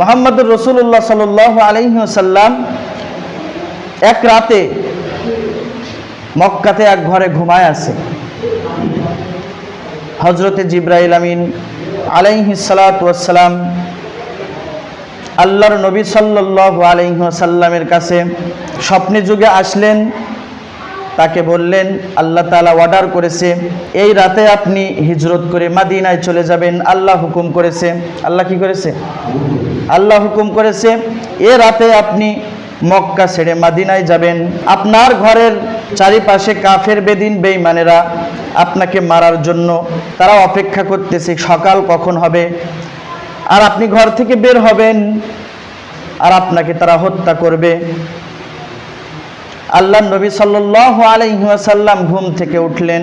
মোহাম্মদুর রসুল্লাহ সাল আলহিহাল্লাম এক রাতে মক্কাতে এক ঘরে ঘুমায় আছে। হজরতে জিব্রাইল আমিন আলাইহি সালাতাম আল্লাহর নবী সাল্লাহ আলহিহাসাল্লামের কাছে স্বপ্নে যুগে আসলেন। তাকে বললেন, আল্লাহ তালা অর্ডার করেছে, এই রাতে আপনি হিজরত করে মাদিনায় চলে যাবেন। আল্লাহ হুকুম করেছে। আল্লাহ কি করেছে? আল্লাহ হুকুম করেছে, এ রাতে আপনি মক্কা ছেড়ে মাদিনায় যাবেন। আপনার ঘরের চারিপাশে কাফের, বেদিন বেইমানেরা আপনাকে মারার জন্য তারা অপেক্ষা করতেছে, সকাল কখন হবে? আর আপনি ঘর থেকে বের হবেন, আর আপনাকে তারা হত্যা করবে। আল্লাহ নবী সাল্লাহ আলহিহাসাল্লাম ঘুম থেকে উঠলেন।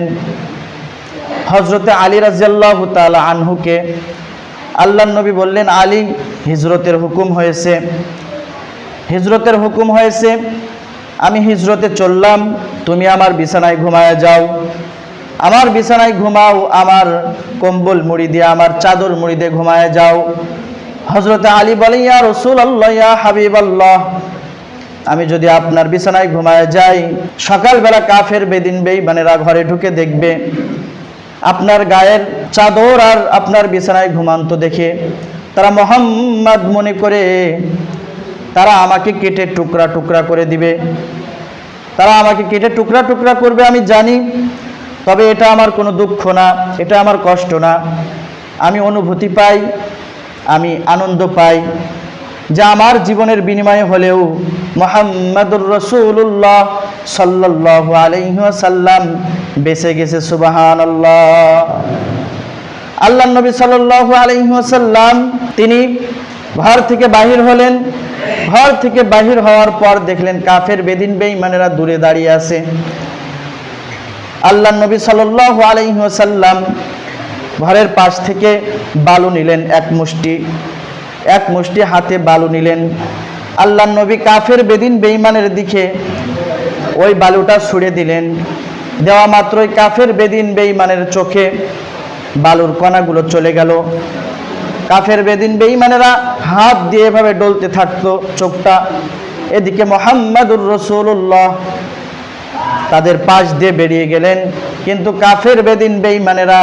হজরতে আলী রাজিয়াল্লাহ তালা আনহুকে আল্লাহ নবী বললেন, আলী, হিজরতের হুকুম হয়েছে। হিজরতের হুকুম হয়েছে। আমি হিজরতে চললাম। তুমি আমার বিছানায় ঘুমায় যাও। আমার বিছানায় ঘুমাও, আমার কম্বল মুড়ি দিয়ে, আমার চাদর মুড়ি দিয়ে ঘুমায় যাও। হজরতে আলী বলে ইয়া রসুল আল্লাহ ইয়া হাবিব আল্লাহ আমি যদি আপনার বিছানায় ঘুমায় যাই, সকালবেলা কাফের বেদিন বেইমানেরা ঘরে ঢুকে দেখবে আপনার গায়ের চাদর আর আপনার বিছানায় ঘুমান্ত দেখে তারা মোহাম্মদ মনে করে তারা আমাকে কেটে টুকরা টুকরা করে দিবে। তারা আমাকে কেটে টুকরা টুকরা করবে, আমি জানি, তবে এটা আমার কোনো দুঃখ না, এটা আমার কষ্ট না। আমি অনুভূতি পাই, আমি আনন্দ পাই যা আমার জীবনের বিনিময়ে হলেও মোহাম্মদুর রসুল্লাহ সাল্লাহ আলহাসাল্লাম বেঁচে গেছে সুবাহান আল্লাহ নবী সাল্লাহ আলহাসাল্লাম তিনি ঘর থেকে বাহির হলেন। ঘর থেকে বাহির হওয়ার পর দেখলেন কাফের বেদিন বেইমানেরা দূরে দাঁড়িয়ে আছে। আল্লাহ নবী সাল্লাহ আলহিহাসাল্লাম ঘরের পাশ থেকে বালু নিলেন, এক মুষ্টি এক মুষ্টি হাতে বালু নিলেন। আল্লাহ নবী কাফের বেদিন বেইমানের দিকে ওই বালুটা ছুড়ে দিলেন। দেওয়া মাত্রই কাফের বেদিন বেইমানের চোখে বালুর কণাগুলো চলে গেল। কাফের বেদিন বেইমানেরা হাত দিয়ে এভাবে ডলতে থাকতো চোখটা। এদিকে মোহাম্মদুর রসুল্লাহ তাদের পাশ দিয়ে বেরিয়ে গেলেন। কিন্তু কাফের বেদিন বেইমানেরা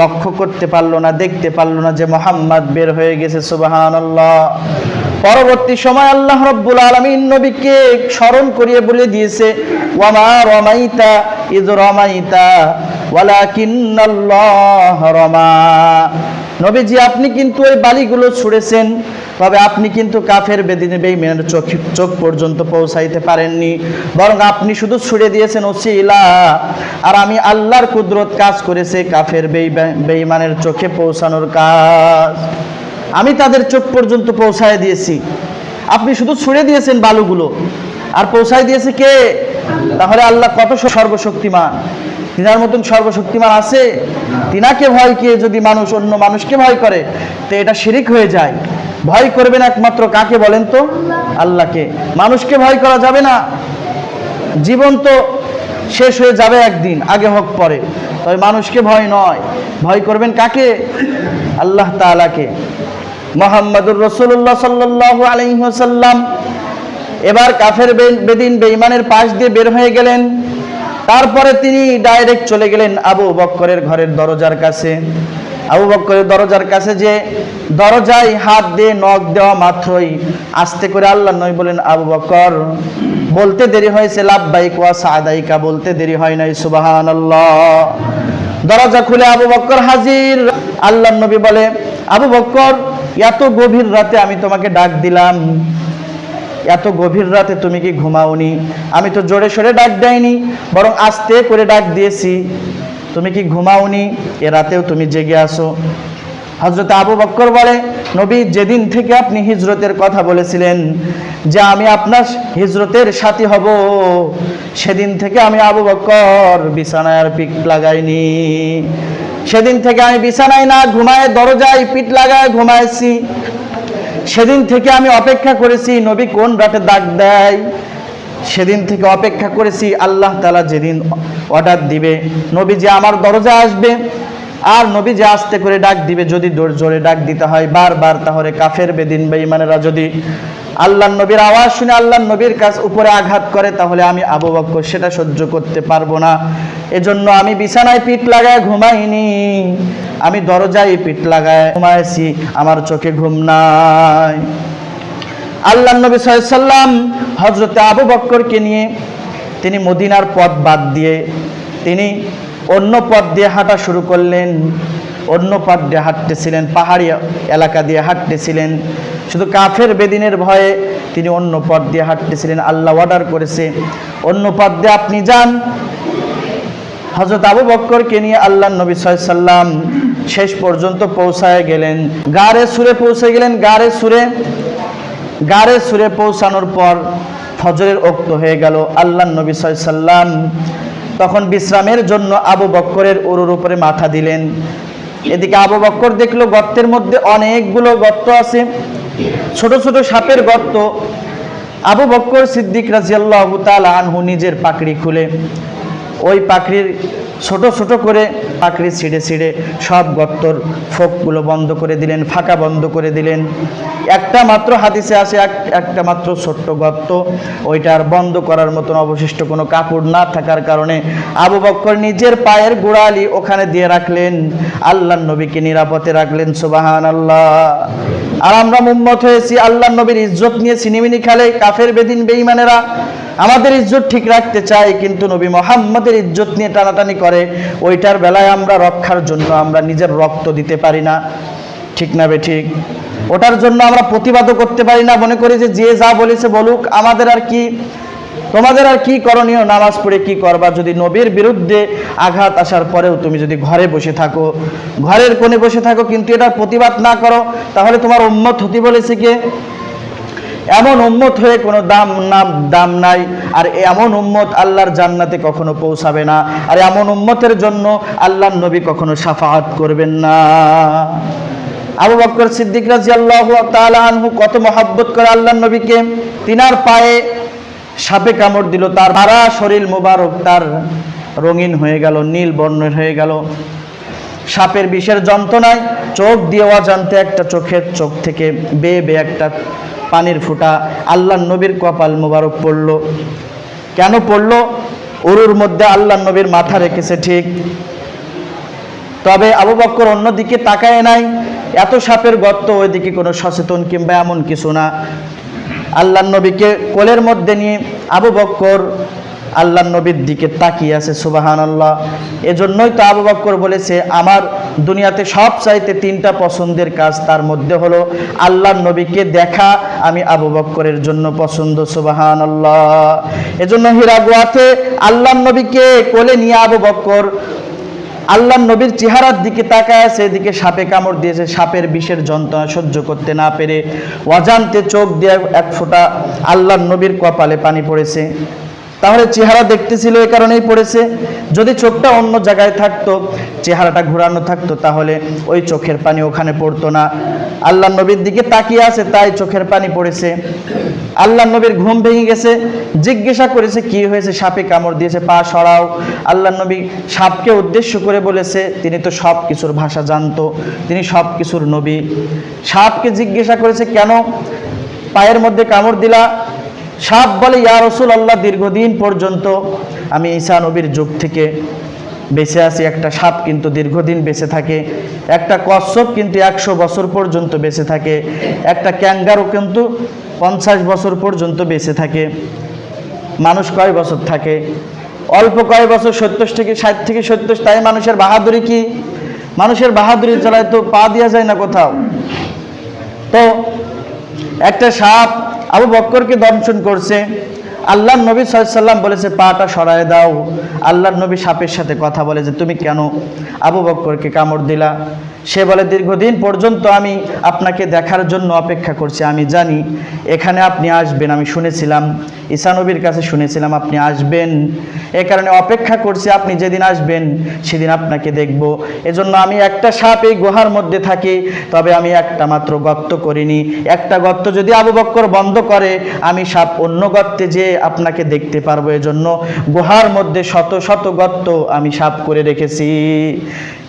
লক্ষ্য করতে পারল না, দেখতে পারল না যে মোহাম্মদ বের হয়ে গেছে সুবাহান পরবর্তী সময় আল্লাহ রব্বুল আলমিন নবীকে স্মরণ করিয়ে বলে দিয়েছে, ওয়ামা রমাইতা ইদ রমাইতা নবীজি, আপনি কিন্তু ওই বালিগুলো ছুঁড়েছেন, তবে আপনি কিন্তু কাফের বেদিনে বেইমেনের চোখ চোখ পর্যন্ত পৌঁছাইতে পারেননি, বরং আপনি শুধু ছুড়ে দিয়েছেন ওসিলা। আর আমি আল্লাহর কুদরত কাজ করেছে কাফের বেই বেইমানের চোখে পৌঁছানোর কাজ। আমি তাদের চোখ পর্যন্ত পৌঁছায় দিয়েছি। আপনি শুধু ছুঁড়ে দিয়েছেন বালুগুলো। আর পৌঁছায় দিয়েছে কে? তাহলে আল্লাহ কত সর্বশক্তিমান? তিনার মতন সর্বশক্তিমান আছে? তিনাকে ভয় কে যদি মানুষ অন্য মানুষকে ভয় করে, তো এটা শিরিক হয়ে যায়। ভয় করবেন একমাত্র কাকে বলেন তো? আল্লাহকে। মানুষকে ভয় করা যাবে না। জীবন তো শেষ হয়ে যাবে একদিন, আগে হোক পরে। তবে মানুষকে ভয় নয়। ভয় করবেন কাকে? আল্লাহ তালাকে মোহাম্মদুর রসুল্লাহ সাল্লাহ আলহিহাসাল্লাম এবার কাফের বেদিন বেইমানের পাশ দিয়ে বের হয়ে গেলেন। তারপরে তিনি ডাইরেক্ট চলে গেলেন আবু বক্করের ঘরের দরজার কাছে। আবু বক্করের দরজার কাছে যে দরজায় হাত দিয়ে নখ দেওয়া মাত্রই আস্তে করে আল্লাহ নয় বলেন আবু বক্কর, বলতে দেরি হয়েছে লাভবাইক ওয়া সাদাইকা, বলতে দেরি হয় নাই সুবাহান দরজা খুলে আবু বক্কর হাজির। আল্লাহ নবী বলে, আবু বক্কর এত গভীর রাতে আমি তোমাকে ডাক দিলাম। এত গভীর রাতে তুমি কি ঘুমাওনি? আমি তো জোরে সোরে ডাক দেয়নি, বরং আস্তে করে ডাক দিয়েছি। তুমি কি ঘুমাওনি? এ রাতেও তুমি জেগে আসো হজরত আবু বক্কর বলে, নবী, যেদিন থেকে আপনি হিজরতের কথা বলেছিলেন যে আমি আপনার হিজরতের সাথী হব, সেদিন থেকে আমি আবু বক্কর বিছানায় আর পিক লাগাইনি। সেদিন থেকে আমি বিছানায় না ঘুমায়, দরজায় পিঠ লাগায় ঘুমাইছি। সেদিন থেকে আমি অপেক্ষা করেছি, নবী কোন রাতে ডাক দেয়? সেদিন থেকে অপেক্ষা করেছি, আল্লাহ তালা যেদিন অর্ডার দিবে নবী যে আমার দরজা আসবে। আর নবী যে আস্তে করে ডাক দিবে, যদি জোর জোরে ডাক দিতে হয়, বারবার তাহলে কাফের, বেদিন, বেঈমানেরা যদি আল্লাহ নবীর আওয়াজ শুনে আল্লাহ নবীর কাজ উপরে আঘাত করে, তাহলে আমি আবু বক্কর সেটা সহ্য করতে পারব না। এজন্য আমি বিছানায় পিঠ লাগায় ঘুমাইনি। আমি দরজায় পিঠ লাগায় ঘুমাইছি, আমার চোখে ঘুম নাই। আল্লাহ নবী সাল্লাম হজরতে আবু বক্করকে নিয়ে তিনি মদিনার পথ বাদ দিয়ে, তিনি অন্য পথ দিয়ে হাঁটা শুরু করলেন। অন্য পথ দিয়ে হাঁটতেছিলেন, পাহাড়ি এলাকা দিয়ে হাঁটতেছিলেন। শুধু কাফের বেদিনের ভয়ে তিনি অন্য পথ দিয়ে হাঁটতেছিলেন, আল্লাহ অর্ডার করেছে। অন্য পথ দিয়ে আপনি যান। হজরত আবু বক্করকে নিয়ে আল্লাহ নবী সাল্লাম শেষ পর্যন্ত পৌঁছায় গেলেন। গাড়ে সুরে পৌঁছে গেলেন গাড়ে সুরে। গাড়ে সুরে পৌঁছানোর পর ফজরের ওক্ত হয়ে গেল আল্লাহ নবী সাল্লাম তখন বিশ্রামের জন্য আবু বক্করের উরুর উপরে মাথা দিলেন। এদিকে আবু বক্কর দেখল গর্তের মধ্যে অনেকগুলো গর্ত আছে। ছোট ছোট সাপের গর্ত। আবু বক্কর সিদ্দিক রাজিয়াল্লাহ তাল আনহু নিজের পাকড়ি খুলে ওই পাখির ছোট ছোট করে পাখড়ি ছিঁড়ে ছিঁড়ে সব গর্তর ফোকগুলো বন্ধ করে দিলেন, ফাঁকা বন্ধ করে দিলেন। একটা মাত্র হাদিসে আসে, এক, একটা মাত্র ছোট্ট গর্ত। ওইটার বন্ধ করার মতন অবশিষ্ট কোনো কাপড় না থাকার কারণে আবু বক্কর নিজের পায়ের গোড়ালি ওখানে দিয়ে রাখলেন। আল্লাহ নবীকে নিরাপদে রাখলেন সুবাহান আল্লাহ আর আমরা মুম্মত হয়েছি আল্লাহ নবীর ইজ্জত নিয়ে সিনেমিনি খেলে কাফের বেদিন বেইমানেরা আমাদের ইজ্জত ঠিক রাখতে চাই কিন্তু নবী মোহাম্মদের ইজ্জত নিয়ে টানাটানি করে, ওইটার বেলায় আমরা রক্ষার জন্য আমরা নিজের রক্ত দিতে পারি না। ঠিক না বে ঠিক? ওটার জন্য আমরা প্রতিবাদও করতে পারি না। মনে করি যে যে যা বলেছে বলুক, আমাদের আর কি তোমাদের আর কি করণীয়? নামাজ পড়ে কি করবা? যদি নবীর বিরুদ্ধে আঘাত আসার পরেও তুমি যদি ঘরে বসে থাকো, ঘরের কোণে বসে থাকো, কিন্তু এটার প্রতিবাদ না করো, তাহলে তোমার উম্মত হতে বলেছে কে? এমন উম্মত হয়ে কোনো দাম না দাম নাই, আর এমন উম্মত আল্লাহর জান্নাতে কখনো পৌঁছাবে না, আর এমন উম্মতের জন্য আল্লাহর নবী কখনো সাফাহাত করবেন না। আবু বকর সিদ্দিক রাজিয়াল্লাহু তাআলা আনহু কত মহাব্বত করে আল্লাহ নবীকে, তিনার পায়ে সাপে কামড় দিল, তার সারা শরীর মোবারক, তার রঙিন হয়ে গেল, নীল বর্ণের হয়ে গেল। সাপের বিষের যন্ত্রণায় চোখ দিয়ে অজান্তে একটা চোখের চোখ থেকে বেয়ে বেয়ে একটা পানির ফুটা আল্লাহ নবীর কপাল মোবারক পড়ল। কেন পড়ল? উরুর মধ্যে আল্লাহ নবীর মাথা রেখেছে ঠিক। তবে আবু বক্কর অন্যদিকে তাকায় নাই। এত সাপের গর্ত ওইদিকে কোনো সচেতন কিংবা এমন কিছু না। আল্লাহ নবীকে কোলের মধ্যে নিয়ে আবু বক্কর আল্লাহ নবীর দিকে তাকিয়ে আছে সুবাহান আল্লাহ এজন্যই তো আবু বক্কর বলেছে, আমার দুনিয়াতে সব চাইতে তিনটা পছন্দের কাজ তার মধ্যে হলো আল্লাহ নবীকে দেখা, আমি আবু বক্করের জন্য পছন্দ সুবাহান আল্লাহ এজন্য হীরাগুয়াতে আল্লাহ নবীকে কোলে নিয়ে আবু বক্কর আল্লাহ নবীর চেহারার দিকে তাকায় এদিকে সাপে কামড় দিয়েছে। সাপের বিষের যন্ত্রণা সহ্য করতে না পেরে অজান্তে চোখ দিয়ে এক ফোঁটা আল্লাহ নবীর কপালে পানি পড়েছে। তাহলে চেহারা দেখতেছিল এ কারণেই পড়েছে। যদি চোখটা অন্য জায়গায় থাকতো, চেহারাটা ঘোরানো থাকতো, তাহলে ওই চোখের পানি ওখানে পড়তো না। আল্লাহ নবীর দিকে তাকিয়ে আছে, তাই চোখের পানি পড়েছে। আল্লাহ নবীর ঘুম ভেঙে গেছে, জিজ্ঞাসা করেছে, কি হয়েছে? সাপে কামড় দিয়েছে, পা সরাও। আল্লাহ নবী সাপকে উদ্দেশ্য করে বলেছে, তিনি তো সব কিছুর ভাষা জানতো, তিনি সব কিছুর নবী। সাপকে জিজ্ঞাসা করেছে, কেন পায়ের মধ্যে কামড় দিলা? সাপ বলে, ইয়া রসুল আল্লাহ দীর্ঘদিন পর্যন্ত আমি ঈসা নবীর যুগ থেকে বেঁচে আছি। একটা সাপ কিন্তু দীর্ঘদিন বেঁচে থাকে, একটা কচ্ছপ কিন্তু একশো বছর পর্যন্ত বেঁচে থাকে, একটা ক্যাঙ্গারও কিন্তু পঞ্চাশ বছর পর্যন্ত বেঁচে থাকে। মানুষ কয় বছর থাকে? অল্প কয় বছর, সত্তর থেকে ষাট থেকে সত্তর, তাই মানুষের বাহাদুরি কি? মানুষের বাহাদুরি চালায় তো পা দেওয়া যায় না কোথাও। তো একটা সাপ আবু বক্করকে দংশন করছে। আল্লাহ নবী সাল্লাম বলেছে, পাটা সরায় দাও। আল্লাহ নবী সাপের সাথে কথা বলে যে, তুমি কেন আবু বক্করকে কামড় দিলা? সে বলে, দীর্ঘদিন পর্যন্ত আমি আপনাকে দেখার জন্য অপেক্ষা করছি। আমি জানি এখানে আপনি আসবেন। আমি শুনেছিলাম, ঈসা নবীর কাছে শুনেছিলাম, আপনি আসবেন। এ কারণে অপেক্ষা করছি, আপনি যেদিন আসবেন, সেদিন আপনাকে দেখব। এজন্য আমি একটা সাপ এই গুহার মধ্যে থাকি, তবে আমি একটা মাত্র গর্ত করিনি। একটা গর্ত যদি আবু বক্কর বন্ধ করে, আমি সাপ অন্য গর্তে যে আপনাকে দেখতে পারব এজন্য গুহার মধ্যে শত শত গর্ত আমি সাফ করে রেখেছি।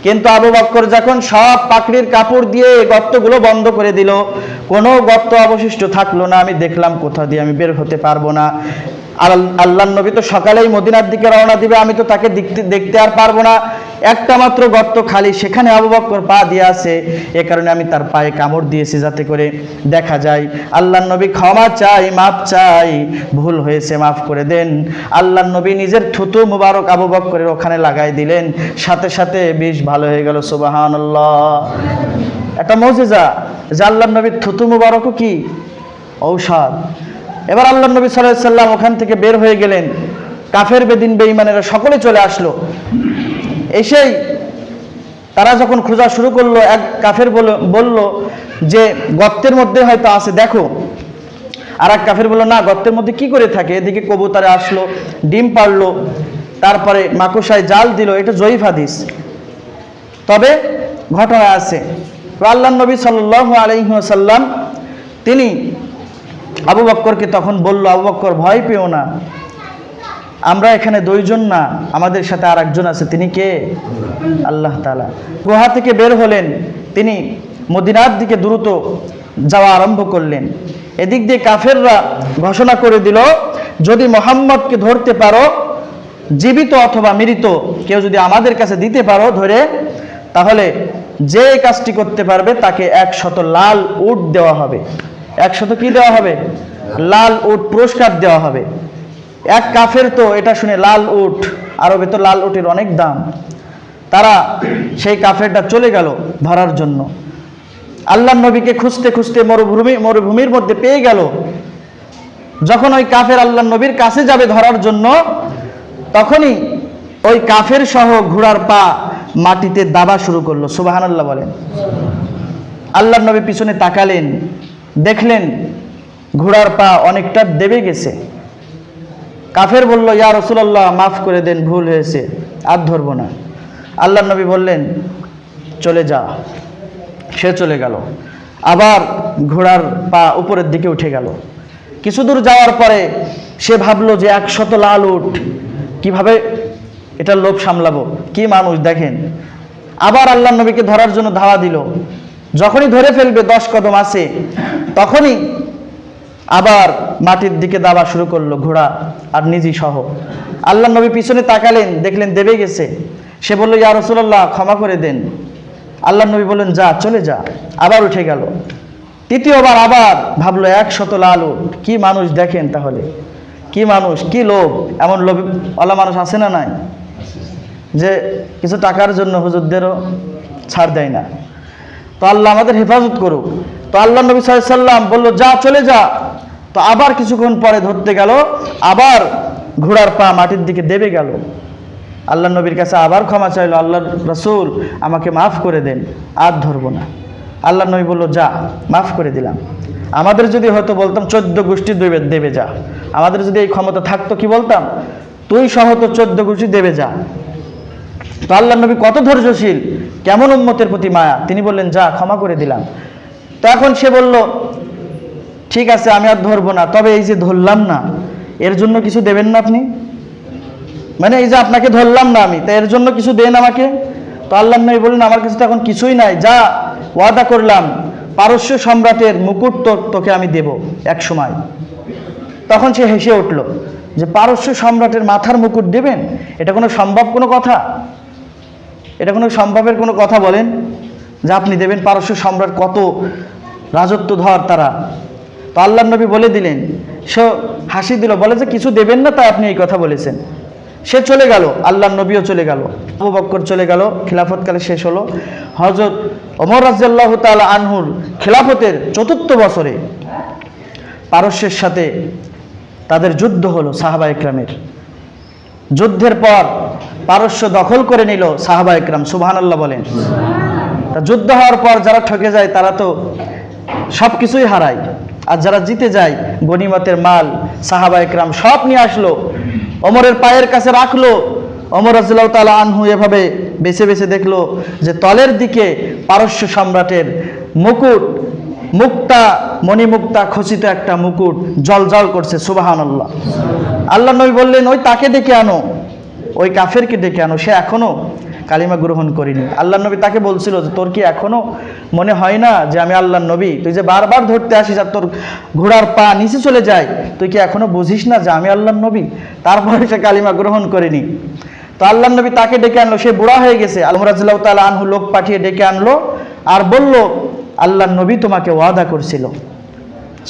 কিন্তু আবু বক্কর যখন সব পাকড়ির কাপড় দিয়ে গর্তগুলো বন্ধ করে দিল, কোনো গর্ত অবশিষ্ট থাকল না, আমি দেখলাম কোথা দিয়ে আমি বের হতে পারব না। আল- আল্লাহ নবী তো সকালেই মদিনার দিকে রওনা দিবে, আমি তো তাকে দেখতে দেখতে আর পারব না। একটা মাত্র গর্ত খালি, সেখানে আবু বক্কর পা দিয়ে আছে। এ কারণে আমি তার পায়ে কামড় দিয়েছি যাতে করে দেখা যায়। আল্লাহ নবী ক্ষমা চাই, মাফ চাই, ভুল হয়েছে মাফ করে দেন। আল্লাহ নবী নিজের থুতু মুবারক আবু বক্করের ওখানে লাগাই দিলেন। সাথে সাথে বেশ ভালো হয়ে গেল সুবাহান্লাহ একটা মজেজা, যে আল্লাহ নবীর থুতু মুবারকও কি? ঔষধ। এবার আল্লাহ নবী সাল্লাম ওখান থেকে বের হয়ে গেলেন। কাফের, বেদিন, বেঈমানেরা সকলে চলে আসলো। এসেই তারা যখন খোঁজা শুরু করল, এক কাফের বল- বলল যে, গর্তের মধ্যে হয়তো আছে, দেখো। আর এক কাফের বলল, না, গর্তের মধ্যে কি করে থাকে? এদিকে কবুতরে আসলো, ডিম পারল তারপরে মাকুসায় জাল দিল, এটা জয়ীফ হাদিস। তবে ঘটনা আছে। আল্লাহ নবী সাল্লাহ আলহিহাসাল্লাম তিনি আবু বক্করকে তখন বলল, আবু বক্কর, ভয় পেও না। আমরা এখানে দুইজন না, আমাদের সাথে আর একজন আছে। তিনি কে? আল্লাহ তালা গুহা থেকে বের হলেন। তিনি মদিনার দিকে দ্রুত যাওয়া আরম্ভ করলেন। এদিক দিয়ে কাফেররা ঘোষণা করে দিল, যদি মোহাম্মদকে ধরতে পারো, জীবিত অথবা মৃত, কেউ যদি আমাদের কাছে দিতে পারো ধরে, তাহলে যে কাজটি করতে পারবে তাকে একশত লাল উট দেওয়া হবে। একশত কি দেওয়া হবে? লাল উট পুরস্কার দেওয়া হবে। এক কাফের তো এটা শুনে লাল উট, আরবে তো লাল উটের অনেক দাম। তারা সেই কাফেরটা চলে গেল ধরার জন্য। আল্লাহ নবীকে খুঁজতে খুঁজতে মরুভূমি, মরুভূমির মধ্যে পেয়ে গেল। যখন ওই কাফের আল্লাহ নবীর কাছে যাবে ধরার জন্য, তখনই ওই কাফের সহ ঘোড়ার পা মাটিতে দাবা শুরু করল। সুবাহান আল্লাহ বলেন। আল্লাহ নবী পিছনে তাকালেন। দেখলেন ঘোড়ার পা অনেকটা দেবে গেছে। কাফের বলল, ইয়া রসুলাল্লাহ, মাফ করে দেন, ভুল হয়েছে, আর ধরবো না। আল্লাহ নবী বললেন, চলে যা। সে চলে গেল। আবার ঘোড়ার পা উপরের দিকে উঠে গেল। কিছু দূর যাওয়ার পরে সে ভাবলো যে একশত লাল উঠ, কীভাবে এটা লোভ সামলাবো? কি মানুষ, দেখেন। আবার আল্লাহ নবীকে ধরার জন্য ধাওয়া দিল। যখনই ধরে ফেলবে, দশ কদম আছে। তখনই আবার মাটির দিকে দাবা শুরু করল, ঘোড়া আর নিজই সহ। আল্লাহ নবী পিছনে তাকালেন, দেখলেন দেবে গেছে। সে বলল, ইয়া রসুল্লাহ ক্ষমা করে দেন। আল্লাহ নবী বললেন, যা, চলে যা। আবার উঠে গেল। তৃতীয়বার আবার ভাবলো একশত লাল কি মানুষ দেখেন তাহলে? কি মানুষ, কি লোভ? এমন লোভ ওলা মানুষ আছে না নাই? যে কিছু টাকার জন্য হুজুরদেরও ছাড় দেয় না। তো আল্লাহ আমাদের হেফাজত করুক। তো আল্লাহ নবী সাল্লাম বলল, যা, চলে যা। তো আবার কিছুক্ষণ পরে ধরতে গেল, আবার ঘোড়ার পা মাটির দিকে দেবে গেল। আল্লাহ নবীর কাছে আবার ক্ষমা চাইলো, আল্লাহ রসুল, আমাকে মাফ করে দেন, আর ধরবো না। আল্লাহ নবী বলল, যা, মাফ করে দিলাম। আমাদের যদি হয়তো বলতাম, চোদ্দ গোষ্ঠী দেবে দেবে যা। আমাদের যদি এই ক্ষমতা থাকতো, কি বলতাম? তুই সহ তো চোদ্দ গোষ্ঠী দেবে যা। তো আল্লাহ নবী কত ধৈর্যশীল, কেমন উম্মতের প্রতি মায়া। তিনি বললেন, যা, ক্ষমা করে দিলাম। তো এখন সে বলল, ঠিক আছে, আমি আর ধরবো না। তবে এই যে ধরলাম না, এর জন্য কিছু দেবেন না আপনি? মানে এই যে আপনাকে ধরলাম না আমি, তা এর জন্য কিছু দেন আমাকে? তো আল্লাহ নবী বললেন, আমার কাছে তো এখন কিছুই নাই, যা ওয়াদা করলাম, পারস্য সম্রাটের মুকুট তো তোকে আমি দেব এক সময়। তখন সে হেসে উঠল, যে পারস্য সম্রাটের মাথার মুকুট দেবেন? এটা কোনো সম্ভব কোনো কথা? এটা কোনো সম্ভবের কোনো কথা বলেন? যে আপনি দেবেন পারস্য সম্রাট কত রাজত্ব ধর তারা। তো আল্লাহ নবী বলে দিলেন, সে হাসি দিল, বলে যে কিছু দেবেন না তাই আপনি এই কথা বলেছেন। সে চলে গেল, আল্লাহ নবীও চলে গেল। আবু বক্কর চলে গেল, খিলাফতকালে শেষ হলো। হজরত অমর রাজ্লাহ তাল আনহুর খিলাফতের চতুর্থ বছরে পারস্যের সাথে তাদের যুদ্ধ হলো সাহাবা ইকরামের। যুদ্ধের পর পারস্য দখল করে নিল সাহাবা ইকরাম, সুবহানাল্লাহ বলেন। তা যুদ্ধ হওয়ার পর যারা ঠকে যায়, তারা তো সব কিছুই হারায়। আর যারা জিতে যায়, গনিমতের মাল, সাহাবা ইকরাম সব নিয়ে আসলো, অমরের পায়ের কাছে রাখল। অমর রাজিল্লাহ তালা আনহু এভাবে বেছে বেছে দেখল যে তলের দিকে পারস্য সম্রাটের মুকুট, মুক্তা, মণিমুক্তা খচিত একটা মুকুট জল জল করছে সুবাহান আল্লাহ আল্লাহ নবী বললেন, ওই তাকে ডেকে আনো, ওই কাফেরকে ডেকে আনো, সে এখনও কালিমা গ্রহণ করিনি। আল্লাহ নবী তাকে বলছিল যে, তোর কি এখনও মনে হয় না যে আমি আল্লাহ নবী? তুই যে বারবার ধরতে আসিস আর তোর ঘোড়ার পা নিচে চলে যায়, তুই কি এখনও বুঝিস না যে আমি আল্লাহ নবী? তারপরে সে কালিমা গ্রহণ করিনি। তো আল্লাহ নবী তাকে ডেকে আনলো, সে বুড়া হয়ে গেছে। আলমরাজিল্লাহ তালা আনহু লোক পাঠিয়ে ডেকে আনলো আর বলল আল্লাহ নবী তোমাকে ওয়াদা করছিল।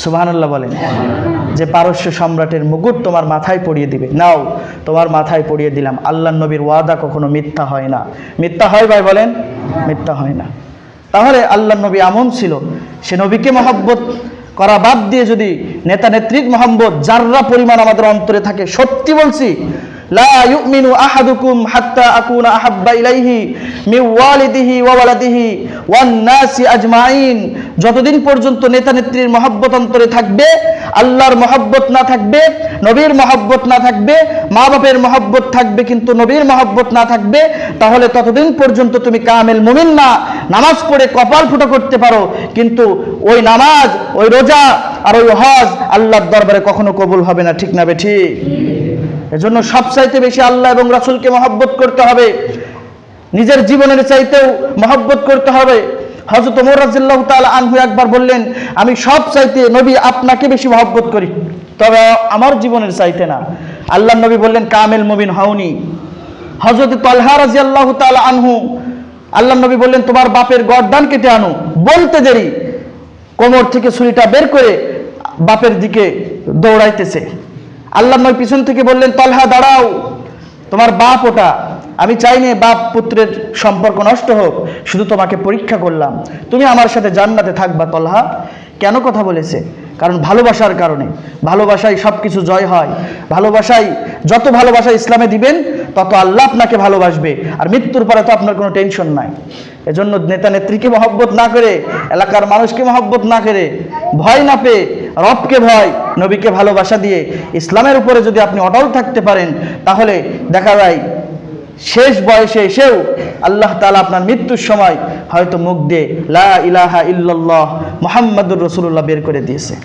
সুবহানাল্লাহ বলেন। যে পারস্য সম্রাটের মুকুট তোমার মাথায় পড়িয়ে দিবে। নাও, তোমার মাথায় পড়িয়ে দিলাম। আল্লাহ নবীর ওয়াদা কখনো মিথ্যা হয় না। মিথ্যা হয় ভাই বলেন, মিথ্যা হয় না। তাহলে আল্লাহ নবী এমন ছিল, সে নবীকে মহব্বত করা বাদ দিয়ে যদি নেতা নেত্রীর মহব্বত, যাররা পরিমাণ আমাদের অন্তরে থাকে, সত্যি বলছি লা ইউমিনু আহাদুকুম হাত্তা আকুনা আহাব্বা ইলাইহি ওয়ালিদিহি ওয়া ওয়ালাদিহি ওয়ান আজমাইন। যতদিন পর্যন্ত নেতা নেত্রীর মহব্বত অন্তরে থাকবে, আল্লাহর মহব্বত না থাকবে, নবীর মহব্বত না থাকবে মা বাপের মহব্বত থাকবে কিন্তু নবীর মহব্বত না থাকবে, তাহলে ততদিন পর্যন্ত তুমি কামেল মুমিন না। নামাজ পড়ে কপাল ফুটো করতে পারো, কিন্তু ওই নামাজ, ওই রোজা আর ওই হজ আল্লাহর দরবারে কখনো কবুল হবে না। ঠিক না বে ঠিক? এজন্য সবচাইতে বেশি আল্লাহ এবং রাসূলকে মহব্বত করতে হবে। নিজের জীবনের চাইতেও মহব্বত করতে হবে। হজরত ওমর রাজিল্লাহ আনহু একবার বললেন, আমি সব চাইতে নবী আপনাকে বেশি মহব্বত করি, তবে আমার জীবনের চাইতে না। আল্লাহ নবী বললেন, কামেল মুবিন হাউনি। হজরত তলহা রাজিয়াল্লাহ তাআলা আনহু, আল্লাহ নবী বললেন, তোমার বাপের গর্দান কেটে আনো, বলতে দেরি। কোমর থেকে ছুরিটা বের করে বাপের দিকে দৌড়াইতেছে। আল্লাহ নবী পিছন থেকে বললেন, তলহা, দাঁড়াও। তোমার বাপ ওটা। আমি চাইনি বাপ পুত্রের সম্পর্ক নষ্ট হোক। শুধু তোমাকে পরীক্ষা করলাম। তুমি আমার সাথে জান্নাতে থাকবা, তলহা। কেন কথা বলেছে? কারণ ভালোবাসার কারণে। ভালোবাসায় সব কিছু জয় হয়। ভালোবাসায় যত ভালোবাসা ইসলামে দিবেন, তত আল্লাহ আপনাকে ভালোবাসবে। আর মৃত্যুর পরে তো আপনার কোনো টেনশন নাই। এজন্য নেতা নেত্রীকে মহব্বত না করে, এলাকার মানুষকে মহব্বত না করে, ভয় না পেয়ে রবকে ভয়, নবীকে ভালোবাসা দিয়ে ইসলামের উপরে যদি আপনি অটল থাকতে পারেন, তাহলে দেখা যায় শেষ বয়সে এসেও আল্লাহ তালা আপনার মৃত্যুর সময় হয়তো মুখ দিয়ে লা ইলাহা ইল্লাল্লাহ মোহাম্মদুর রসুল্লাহ বের করে দিয়েছে।